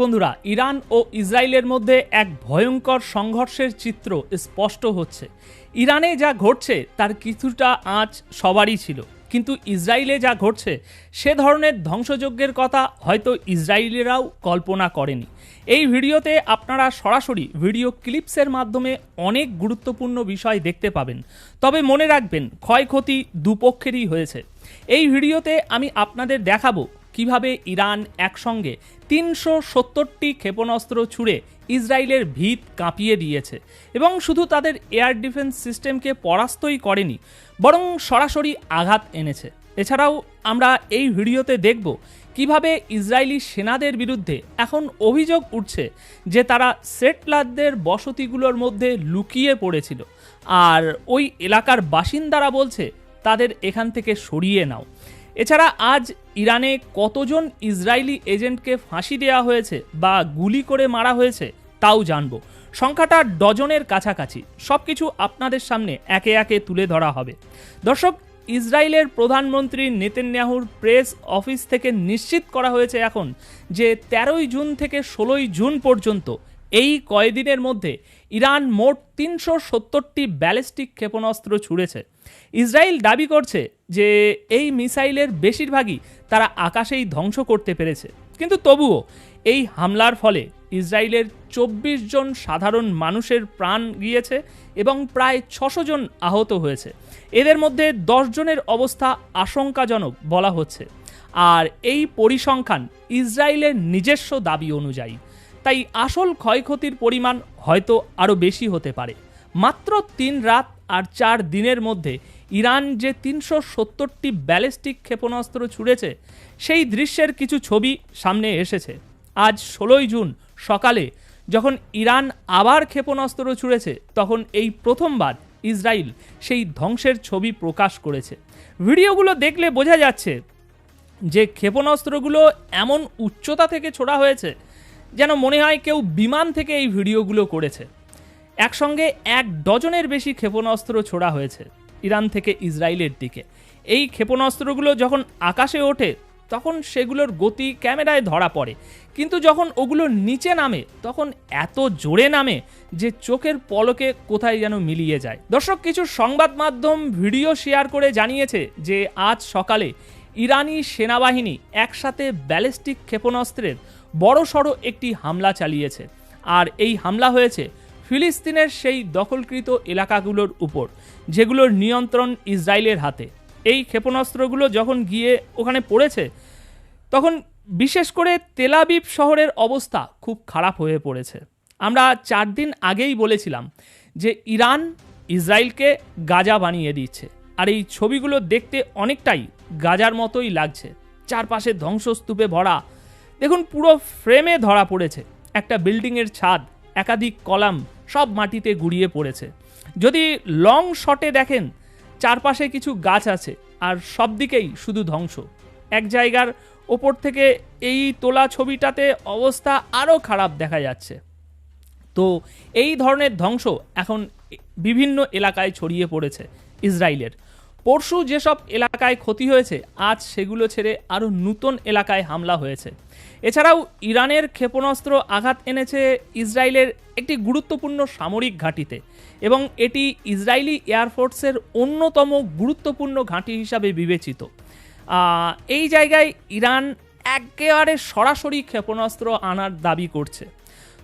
বন্ধুরা, ইরান ও ইসরায়েলের মধ্যে এক ভয়ঙ্কর সংঘর্ষের চিত্র স্পষ্ট হচ্ছে। ইরানে যা ঘটছে, তার কিছুটা আঁচ সবারই ছিল। কিন্তু ইসরায়েলে যা ঘটছে, সে ধরনের ধ্বংসযজ্ঞের কথা হয়তো ইসরায়েলিরাও কল্পনা করেনি। এই ভিডিওতে আপনারা সরাসরি ভিডিও ক্লিপসের মাধ্যমে অনেক গুরুত্বপূর্ণ বিষয় দেখতে পাবেন। তবে মনে রাখবেন, ক্ষয়ক্ষতি দুপক্ষেরই হয়েছে। এই ভিডিওতে আমি আপনাদের দেখাবো কীভাবে ইরান একসঙ্গে তিনশো সত্তরটি ক্ষেপণাস্ত্র ছুড়ে ইসরায়েলের ভিত কাঁপিয়ে দিয়েছে এবং শুধু তাদের এয়ার ডিফেন্স সিস্টেমকে পরাস্তই করেনি, বরং সরাসরি আঘাত এনেছে। এছাড়াও আমরা এই ভিডিওতে দেখব কীভাবে ইসরায়েলি সেনাদের বিরুদ্ধে এখন অভিযোগ উঠছে যে তারা সেটলারদের বসতিগুলোর মধ্যে লুকিয়ে পড়েছিল। আর ওই এলাকার বাসিন্দারা বলছে, তাদের এখান থেকে সরিয়ে নাও। এছাড়া আজ ইরানে কতজন ইসরায়েলি এজেন্টকে ফাঁসি দেওয়া হয়েছে বা গুলি করে মারা হয়েছে তাও জানব। সংখ্যাটা ডজনের কাছাকাছি। সব কিছু আপনাদের সামনে একে একে তুলে ধরা হবে। দর্শক, ইসরায়েলের প্রধানমন্ত্রী নেতেন্যাহুর প্রেস অফিস থেকে নিশ্চিত করা হয়েছে এখন যে তেরোই জুন থেকে ষোলোই জুন পর্যন্ত এই কয়েকদিনের মধ্যে ইরান মোট তিনশো সত্তরটি ব্যালিস্টিক ক্ষেপণাস্ত্র ছুড়েছে। ইসরায়েল দাবি করছে যে এই মিসাইলের বেশিরভাগই তারা আকাশেই ধ্বংস করতে পেরেছে। কিন্তু তবুও এই হামলার ফলে ইসরায়েলের চব্বিশ জন সাধারণ মানুষের প্রাণ গিয়েছে এবং প্রায় ছশো জন আহত হয়েছে। এদের মধ্যে দশ জনের অবস্থা আশঙ্কাজনক বলা হচ্ছে। আর এই পরিসংখ্যান ইসরায়েলের নিজস্ব দাবি অনুযায়ী। তাই আসল ক্ষয়ক্ষতির পরিমাণ হয়তো আরও বেশি হতে পারে। মাত্র তিন রাত আর চার দিনের মধ্যে ইরান যে তিনশো সত্তরটি ব্যালিস্টিক ক্ষেপণাস্ত্র ছুড়েছে, সেই দৃশ্যের কিছু ছবি সামনে এসেছে। আজ ষোলোই জুন সকালে যখন ইরান আবার ক্ষেপণাস্ত্র ছুড়েছে, তখন এই প্রথমবার ইসরায়েল সেই ধ্বংসের ছবি প্রকাশ করেছে। ভিডিওগুলো দেখলে বোঝা যাচ্ছে যে ক্ষেপণাস্ত্রগুলো এমন উচ্চতা থেকে ছোড়া হয়েছে যেন মনে হয় কেউ বিমান থেকে এই ভিডিওগুলো করেছে। একসঙ্গে এক ডজনের বেশি ক্ষেপণাস্ত্র ছোড়া হয়েছে ইরান থেকে ইসরায়েলের দিকে। এই ক্ষেপণাস্ত্রগুলো যখন আকাশে ওঠে, তখন সেগুলোর গতি ক্যামেরায় ধরা পড়ে। কিন্তু যখন ওগুলো নিচে নামে, তখন এত জোরে নামে যে চোখের পলকে কোথায় যেন মিলিয়ে যায়। দর্শক, কিছু সংবাদ মাধ্যম ভিডিও শেয়ার করে জানিয়েছে যে আজ সকালে ইরানি সেনাবাহিনী একসাথে ব্যালিস্টিক ক্ষেপণাস্ত্রের বড়সড় একটি হামলা চালিয়েছে। আর এই হামলা হয়েছে ফিলিস্তিনের সেই দখলকৃত এলাকাগুলোর উপর, যেগুলোর নিয়ন্ত্রণ ইসরায়েলের হাতে। এই ক্ষেপণাস্ত্রগুলো যখন গিয়ে ওখানে পড়েছে, তখন বিশেষ করে তেলাবিব শহরের অবস্থা খুব খারাপ হয়ে পড়েছে। আমরা চার দিন আগেই বলেছিলাম যে ইরান ইসরায়েলকে গাজা বানিয়ে দিচ্ছে, আর এই ছবিগুলো দেখতে অনেকটাই গাজার মতোই লাগছে। চারপাশে ধ্বংসস্তূপে ভরা, দেখুন পুরো ফ্রেমে ধরা পড়েছে। একটা বিল্ডিংয়ের ছাদ, একাধিক কলাম সব মাটিতে গুড়িয়ে পড়েছে। যদি লং শটে দেখেন, চারপাশে কিছু গাছ আছে, আর সব দিকেই শুধু ধ্বংস। এক জায়গার ওপর থেকে এই তোলা ছবিটাতে অবস্থা আরও খারাপ দেখা যাচ্ছে। তো এই ধরনের ধ্বংস এখন বিভিন্ন এলাকায় ছড়িয়ে পড়েছে ইসরায়েলের পরশু যেসব এলাকায় ক্ষতি হয়েছে, আজ সেগুলো ছেড়ে আরও নূতন এলাকায় হামলা হয়েছে। এছাড়াও ইরানের ক্ষেপণাস্ত্র আঘাত এনেছে ইসরায়েলের একটি গুরুত্বপূর্ণ সামরিক ঘাঁটিতে এবং এটি ইসরায়েলি এয়ারফোর্সের অন্যতম গুরুত্বপূর্ণ ঘাঁটি হিসাবে বিবেচিত। এই জায়গায় ইরান একেবারে সরাসরি ক্ষেপণাস্ত্র আনার দাবি করছে।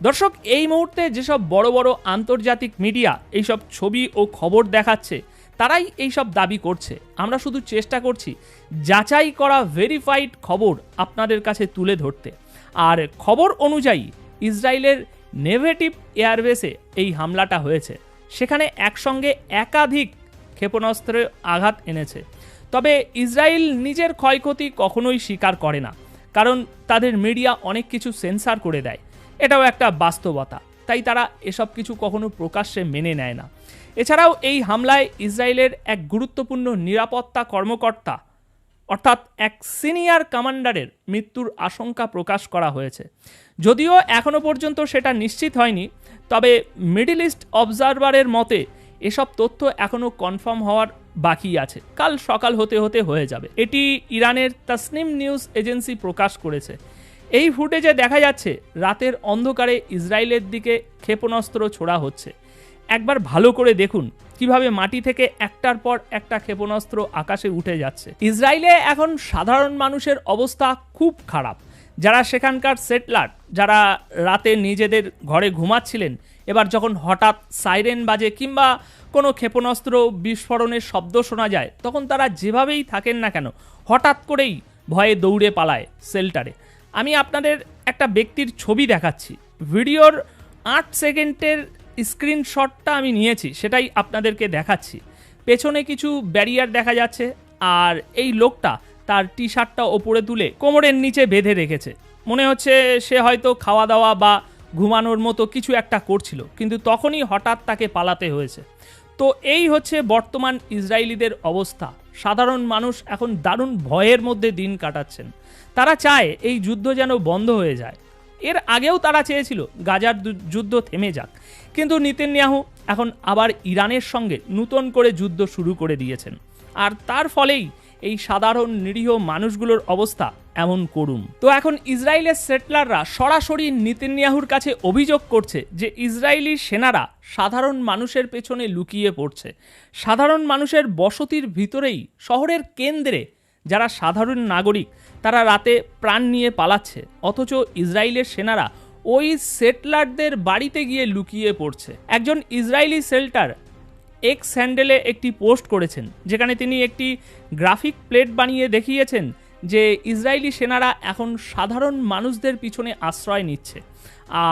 দর্শক, এই মুহূর্তে যেসব বড় বড় আন্তর্জাতিক মিডিয়া এইসব ছবি ও খবর দেখাচ্ছে তারাই এইসব দাবি করছে। আমরা শুধু চেষ্টা করছি যাচাই করা ভেরিফাইড খবর আপনাদের কাছে তুলে ধরতে। আর খবর অনুযায়ী ইসরায়েলের নেভেটিভ এয়ারবেসে এই হামলাটা হয়েছে। সেখানে একসঙ্গে একাধিক ক্ষেপণাস্ত্রের আঘাত এনেছে। তবে ইসরায়েল নিজের ক্ষয়ক্ষতি কখনোই স্বীকার করে না। কারণ তাদের মিডিয়া অনেক কিছু সেন্সার করে দেয়। এটাও একটা বাস্তবতা। তাই তারা এসব কিছু কখনো প্রকাশ্যে মেনে নেয় না। এছাড়াও এই হামলায় ইসরায়েলের এক গুরুত্বপূর্ণ নিরাপত্তা কর্মকর্তা, অর্থাৎ এক সিনিয়র কমান্ডারের মৃত্যুর আশঙ্কা প্রকাশ করা হয়েছে। যদিও এখনও পর্যন্ত সেটা নিশ্চিত হয়নি, তবে মিডিল ইস্ট অবজারভারের মতে এসব তথ্য এখনও কনফার্ম হওয়ার বাকি আছে। কাল সকাল হতে হতে হয়ে যাবে। এটি ইরানের তাসনিম নিউজ এজেন্সি প্রকাশ করেছে। এই ফুটেজে দেখা যাচ্ছে রাতের অন্ধকারে ইসরায়েলের দিকে ক্ষেপণাস্ত্র ছোড়া হচ্ছে। একবার ভালো করে দেখুন কীভাবে মাটি থেকে একটার পর একটা ক্ষেপণাস্ত্র আকাশে উঠে যাচ্ছে। ইসরায়েলে এখন সাধারণ মানুষের অবস্থা খুব খারাপ। যারা সেখানকার সেটলার, যারা রাতে নিজেদের ঘরে ঘুমাচ্ছিলেন, এবার যখন হঠাৎ সাইরেন বাজে কিংবা কোনো ক্ষেপণাস্ত্র বিস্ফোরণের শব্দ শোনা যায়, তখন তারা যেভাবেই থাকেন না কেন, হঠাৎ করেই ভয়ে দৌড়ে পালায় সেল্টারে। আমি আপনাদের একটা ব্যক্তির ছবি দেখাচ্ছি। ভিডিওর আট সেকেন্ডের স্ক্রিনশটটা আমি নিয়েছি, সেটাই আপনাদেরকে দেখাচ্ছি। পেছনে কিছু ব্যারিয়ার দেখা যাচ্ছে, আর এই লোকটা তার টি শার্টটা ওপরে তুলে কোমরের নিচে বেঁধে রেখেছে। মনে হচ্ছে সে হয়তো খাওয়া দাওয়া বা ঘুমানোর মতো কিছু একটা করছিল, কিন্তু তখনই হঠাৎ তাকে পালাতে হয়েছে। তো এই হচ্ছে বর্তমান ইসরায়েলিদের অবস্থা। সাধারণ মানুষ এখন দারুণ ভয়ের মধ্যে দিন কাটাচ্ছেন। তারা চায় এই যুদ্ধ যেন বন্ধ হয়ে যায়। এর আগেও তারা চেয়েছিল গাজার যুদ্ধ থেমে যাক। কিন্তু নিতেন্যাহু এখন আবার ইরানের সঙ্গে নূতন করে যুদ্ধ শুরু করে দিয়েছেন। আর তার ফলেই এই সাধারণ নিরীহ মানুষগুলোর অবস্থা এমন করুম তো এখন ইসরায়েলের সেটলাররা সরাসরি নিতেন্যাহুর কাছে অভিযোগ করছে যে ইসরায়েলি সেনারা সাধারণ মানুষের পেছনে লুকিয়ে পড়ছে। সাধারণ মানুষের বসতির ভিতরেই শহরের কেন্দ্রে যারা সাধারণ নাগরিক তারা রাতে প্রাণ নিয়ে পালাচ্ছে, অথচ ইসরায়েলের সেনারা ওই সেটলারদের বাড়িতে গিয়ে লুকিয়ে পড়ছে। একজন ইসরায়েলি সেল্টার এক্স হ্যান্ডেলে একটি পোস্ট করেছেন, যেখানে তিনি একটি গ্রাফিক প্লেট বানিয়ে দেখিয়েছেন যে ইসরায়েলি সেনারা এখন সাধারণ মানুষদের পিছনে আশ্রয় নিচ্ছে।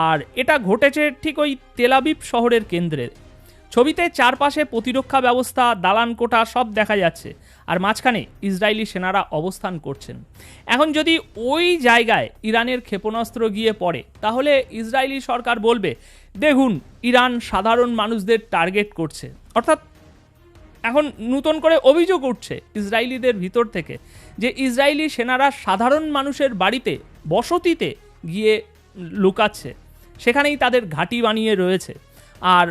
আর এটা ঘটেছে ঠিক ওই তেলাবিব শহরের কেন্দ্রে। ছবিতে চারপাশে প্রতিরক্ষা ব্যবস্থা, দালান কোঠা সব দেখা যাচ্ছে। আর মাঝখানে ইসরায়েলি সেনারা অবস্থান করছেন। এখন যদি ওই জায়গায় ইরানের ক্ষেপণাস্ত্র গিয়ে পড়ে, তাহলে ইসরায়েলি সরকার বলবে, দেখুন, ইরান সাধারণ মানুষদের টার্গেট করছে। অর্থাৎ এখন নূতন করে অভিযোগ উঠছে ইসরায়েলিদের ভিতর থেকে যে ইসরায়েলি সেনারা সাধারণ মানুষের বাড়িতে, বসতিতে গিয়ে লুকাচ্ছে। সেখানেই তাদের ঘাঁটি বানিয়ে রয়েছে। আর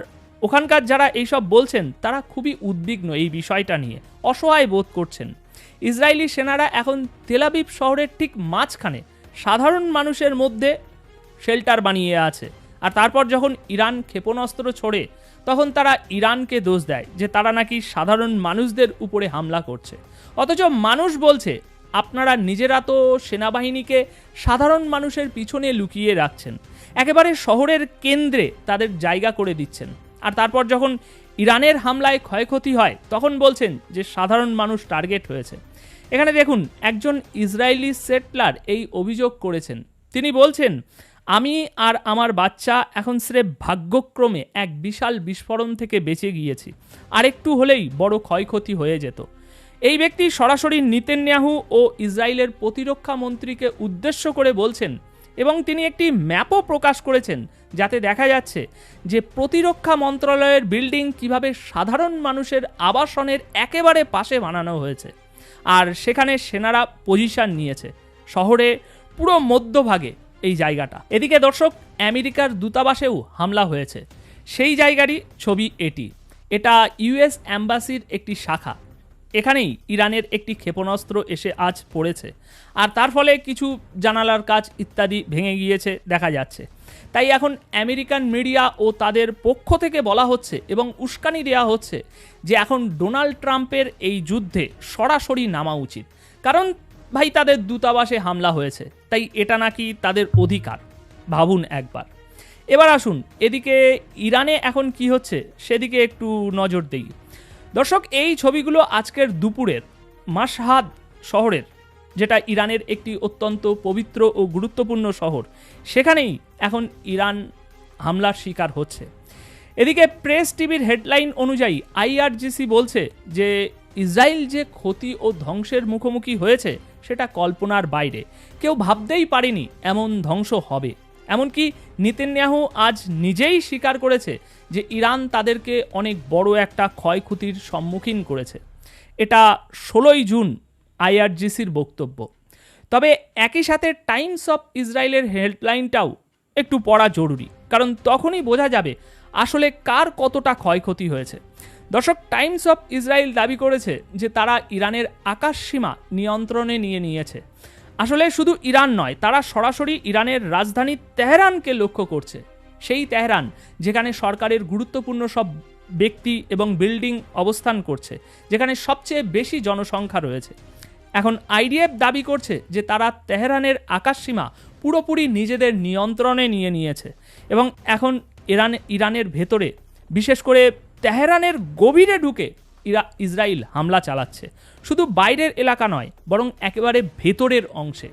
ওখানকার যারা এইসব বলছেন, তারা খুবই উদ্বিগ্ন এই বিষয়টা নিয়ে। অসহায় বোধ করছেন। ইসরায়েলি সেনারা এখন তেলাবিব শহরের ঠিক মাঝখানে সাধারণ মানুষের মধ্যে শেল্টার বানিয়ে আছে। আর তারপর যখন ইরান ক্ষেপণাস্ত্র ছোড়ে, তখন তারা ইরানকে দোষ দেয় যে তারা নাকি সাধারণ মানুষদের উপরে হামলা করছে। অথচ মানুষ বলছে, আপনারা নিজেরা তো সেনাবাহিনীকে সাধারণ মানুষের পিছনে লুকিয়ে রাখছেন। একেবারে শহরের কেন্দ্রে তাদের জায়গা করে দিচ্ছেন। আর তারপর যখন ইরানের হামলায় ক্ষয়ক্ষতি হয়, তখন বলছেন যে সাধারণ মানুষ টার্গেট হয়েছে। এখানে দেখুন, একজন ইসরায়েলি সেটলার এই অভিযোগ করেছেন। তিনি বলছেন, আমি আর আমার বাচ্চা এখন স্রেফ ভাগ্যক্রমে এক বিশাল বিস্ফোরণ থেকে বেঁচে গিয়েছি। আরেকটু হলেই বড় ক্ষয়ক্ষতি হয়ে যেত। এই ব্যক্তি সরাসরি নিতেন্যাহু ও ইসরায়েলের প্রতিরক্ষা মন্ত্রীকে উদ্দেশ্য করে বলছেন এবং তিনি একটি ম্যাপও প্রকাশ করেছেন, যাতে দেখা যাচ্ছে যে প্রতিরক্ষা মন্ত্রণালয়ের বিল্ডিং কীভাবে সাধারণ মানুষের আবাসনের একেবারে পাশে বানানো হয়েছে। আর সেখানে সেনারা পজিশন নিয়েছে, শহরে পুরো মধ্যভাগে এই জায়গাটা। এদিকে দর্শক, আমেরিকার দূতাবাসেও হামলা হয়েছে। সেই জায়গারই ছবি এটি। এটা ইউএস অ্যাম্বাসির একটি শাখা। এখানেই ইরানের একটি ক্ষেপণাস্ত্র এসে আজ পড়েছে। আর তার ফলে কিছু জানালার কাজ ইত্যাদি ভেঙে গিয়েছে, দেখা যাচ্ছে। তাই এখন আমেরিকান মিডিয়া ও তাদের পক্ষ থেকে বলা হচ্ছে এবং উস্কানি দেওয়া হচ্ছে যে এখন ডোনাল্ড ট্রাম্পের এই যুদ্ধে সরাসরি নামা উচিত। কারণ ভাই, তাদের দূতাবাসে হামলা হয়েছে, তাই এটা নাকি তাদের অধিকার? ভাবুন একবার। এবার আসুন, এদিকে ইরানে এখন কি হচ্ছে, সেদিকে একটু নজর দেই। দর্শক, এই ছবিগুলো আজকের দুপুরের মাসহাদ শহরের, যেটা ইরানের একটি অত্যন্ত পবিত্র ও গুরুত্বপূর্ণ শহর। সেখানেই এখন ইরান হামলার শিকার হচ্ছে। এদিকে প্রেস টিভির হেডলাইন অনুযায়ী আইআরজিসি বলছে যে, ইসরায়েল যে ক্ষতি ও ধ্বংসের মুখোমুখি হয়েছে, সেটা কল্পনার বাইরে। কেউ ভাবতেই পারেনি এমন ধ্বংস হবে। এমনকি নিতেন্যাহু আজ নিজেই স্বীকার করেছে যে ইরান তাদেরকে অনেক বড় একটা ক্ষয়ক্ষতির সম্মুখীন করেছে। এটা ষোলোই জুন আইআরজিসির বক্তব্য। তবে একই সাথে টাইমস অফ ইসরায়েলের হেল্পলাইনটাও একটু পড়া জরুরি, কারণ তখনই বোঝা যাবে আসলে কার কতটা ক্ষয়ক্ষতি হয়েছে। দর্শক, টাইমস অফ ইসরায়েল দাবি করেছে যে তারা ইরানের আকাশ সীমা নিয়ন্ত্রণে নিয়ে নিয়েছে। আসলে শুধু ইরান নয়, তারা সরাসরি ইরানের রাজধানী তেহরানকে লক্ষ্য করছে। সেই তেহরান, যেখানে সরকারের গুরুত্বপূর্ণ সব ব্যক্তি এবং বিল্ডিং অবস্থান করছে, যেখানে সবচেয়ে বেশি জনসংখ্যা রয়েছে। এখন আইডিএফ দাবি করছে যে তারা তেহরানের আকাশসীমা পুরোপুরি নিজেদের নিয়ন্ত্রণে নিয়ে নিয়েছে এবং এখন ইরান, ইরানের ভেতরে, বিশেষ করে তেহরানের গভীরে ঢুকে ইরা, ইসরায়েল হামলা চালাচ্ছে। শুধু বাইরের এলাকা নয়, বরং একেবারে ভেতরের অংশে।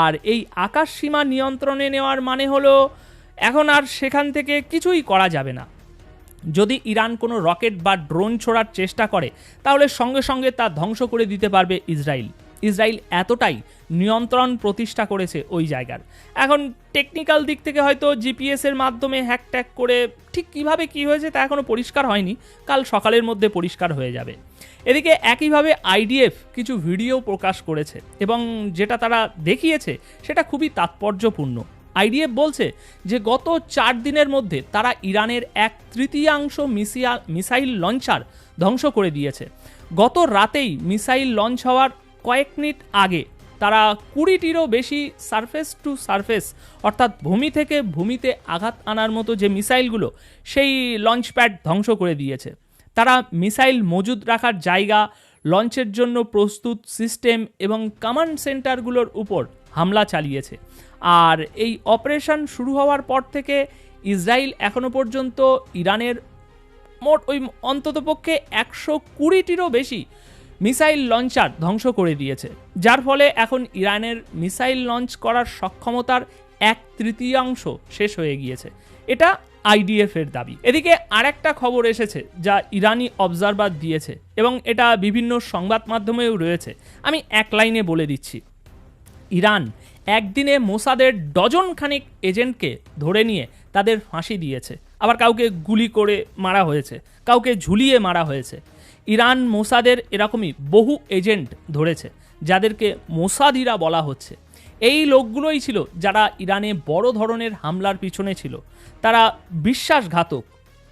আর এই আকাশ সীমা নিয়ন্ত্রণে নেওয়ার মানে হলো, এখন আর সেখান থেকে কিছুই করা যাবে না। যদি ইরান কোনো রকেট বা ড্রোন ছোড়ার চেষ্টা করে, তাহলে সঙ্গে সঙ্গে তা ধ্বংস করে দিতে পারবে ইসরায়েল। ইসরায়েল এতটাই নিয়ন্ত্রণ প্রতিষ্ঠা করেছে ওই জায়গার। এখন টেকনিক্যাল দিক থেকে হয়তো জিপিএস এর মাধ্যমে হ্যাক ট্যাক করে ঠিক কীভাবে কি হয়েছে তা এখনও পরিষ্কার হয়নি, কাল সকালের মধ্যে পরিষ্কার হয়ে যাবে। এদিকে একইভাবে আইডিএফ কিছু ভিডিও প্রকাশ করেছে এবং যেটা তারা দেখিয়েছে সেটা খুবই তাৎপর্যপূর্ণ। আইডিএফ বলছে যে গত চার দিনের মধ্যে তারা ইরানের এক তৃতীয়াংশ মিসাইল লঞ্চার ধ্বংস করে দিয়েছে। গত রাতেই মিসাইল লঞ্চ হওয়ার কয়েক মিনিট আগে তারা কুড়িটিরও বেশি সারফেস টু সারফেস, অর্থাৎ ভূমি থেকে ভূমিতে আঘাত আনার মতো যে মিসাইলগুলো, সেই লঞ্চ প্যাড ধ্বংস করে দিয়েছে। তারা মিসাইল মজুদ রাখার জায়গা, লঞ্চের জন্য প্রস্তুত সিস্টেম এবং কমান্ড সেন্টারগুলোর উপর হামলা চালিয়েছে। আর এই অপারেশন শুরু হওয়ার পর থেকে ইসরায়েল এখনও পর্যন্ত ইরানের মোট ওই অন্ততপক্ষে একশো কুড়িটিরও বেশি মিসাইল লঞ্চার ধ্বংস করে দিয়েছে, যার ফলে এখন ইরানের মিসাইল লঞ্চ করার সক্ষমতার এক তৃতীয়াংশ শেষ হয়ে গিয়েছে। এটা আইডিএফ এর দাবি। এদিকে আরেকটা খবর এসেছে, যা ইরানি অবজারভার দিয়েছে, এবং এটা বিভিন্ন সংবাদ মাধ্যমেও রয়েছে। আমি এক লাইনে বলে দিচ্ছি। ইরান একদিনে মোসাদের ডজন খানিক এজেন্টকে ধরে নিয়ে তাদের ফাঁসি দিয়েছে। আবার কাউকে গুলি করে মারা হয়েছে, কাউকে ঝুলিয়ে মারা হয়েছে। ইরান মোসাদের এরকমই বহু এজেন্ট ধরেছে, যাদেরকে মোসাদিরা বলা হচ্ছে। এই লোকগুলোই ছিল যারা ইরানে বড় ধরনের হামলার পিছনে ছিল। তারা বিশ্বাসঘাতক,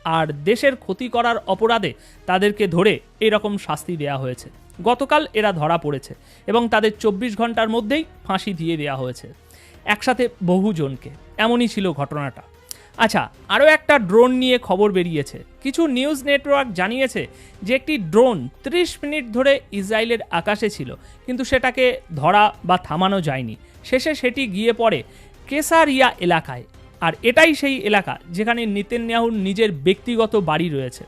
আর দেশের ক্ষতি করার অপরাধে তাদেরকে ধরে এরকম শাস্তি দেয়া হয়েছে। গতকাল এরা ধরা পড়েছে এবং তাদের চব্বিশ ঘণ্টার মধ্যেই ফাঁসি দিয়ে দেওয়া হয়েছে। একসাথে বহুজনকে, এমনই ছিল ঘটনাটা। আচ্ছা আরও একটা ড্রোন নিয়ে খবর বেরিয়েছে। কিছু নিউজ নেটওয়ার্ক জানিয়েছে যে একটি ড্রোন 30 মিনিট ধরে ইসরায়েলের আকাশে ছিল, কিন্তু সেটাকে ধরা বা থামানো যায়নি। শেষে সেটি গিয়ে পড়ে কেসারিয়া এলাকায়, আর এটাই সেই এলাকা যেখানে নিতেন্যাহুর নিজের ব্যক্তিগত বাড়ি রয়েছে।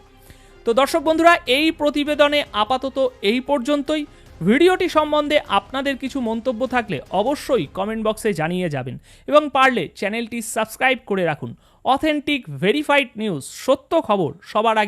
তো দর্শক বন্ধুরা, এই প্রতিবেদনে আপাতত এই পর্যন্তই। ভিডিওটি সম্বন্ধে আপনাদের কিছু মন্তব্য থাকলে অবশ্যই কমেন্ট বক্সে জানিয়ে যাবেন এবং পারলে চ্যানেলটি সাবস্ক্রাইব করে রাখুন। অথেন্টিক ভেরিফাইড নিউজ সত্য খবর সবার আগে